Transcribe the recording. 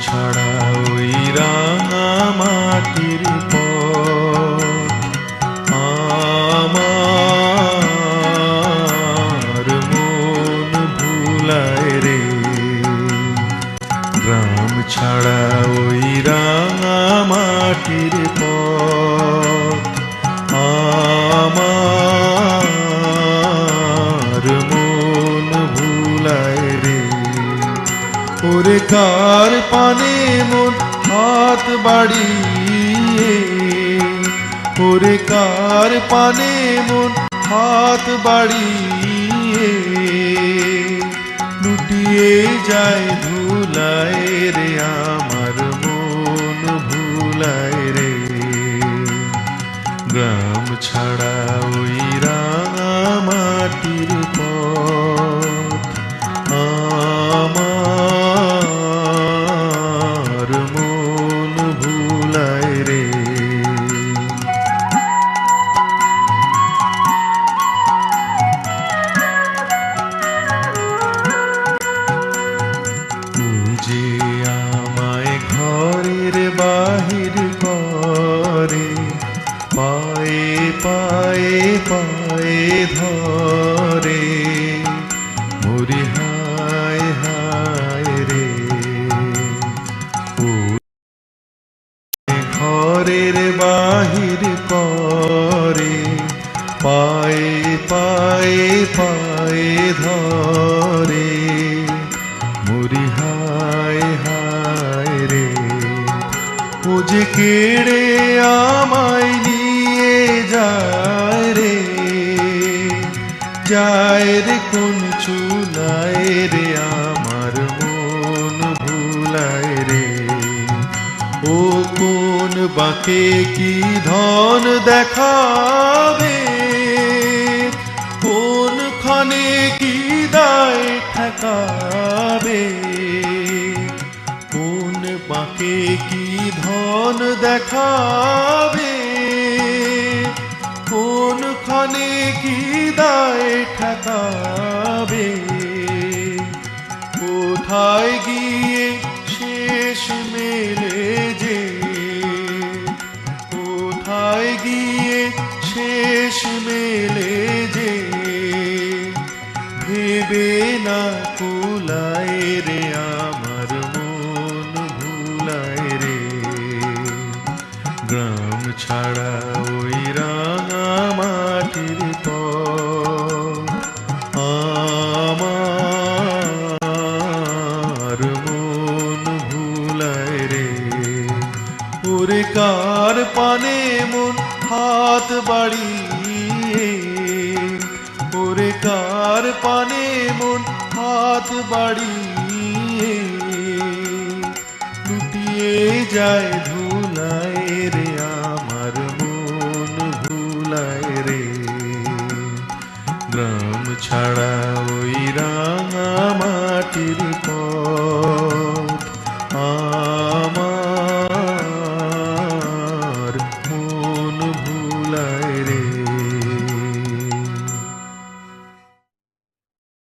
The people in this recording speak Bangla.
ছাড়া ওই রাঙা মাটির পথ ওরে কার পানে মন হাত বাড়িয়ে ওরে কার পানে মন হাত বাড়িয়ে, লুটিয়ে যায় ধুলায় রে আমার মন, ভুলায় রে। গ্রাম ছাড়া ওই রাঙা মাটির বাহির করে। পায়ে পায়ে পায়ে ধরে। মরি হায় হায় রে। যে কেড়ে আমায় নিয়ে যায় রে। যায় রে কোন চুলায় রে আমার বাঁকে কি ধন দেখাবে? কোন ক্ষণে কি দায় ঠেকাবে? কোন বাঁকে কি ধন দেখাবে? কোন ক্ষণে কি দায় ঠেকাবে? কোথায় গিয়ে কোথায় গিয়ে শেষ মেলে যে? ভেবে না কুলায় রে আমার মন, ভুলায় রে। গ্রাম ছাড়া ওই রাঙা মনে মন হাত বাড়িয়ে, ওরে কার পানে মন হাত বাড়িয়ে? লুটিয়ে যায় ধুলায় রে আমার মন ভুলায় রে। গ্রাম ছাড়া ওই রাঙা মাটির পর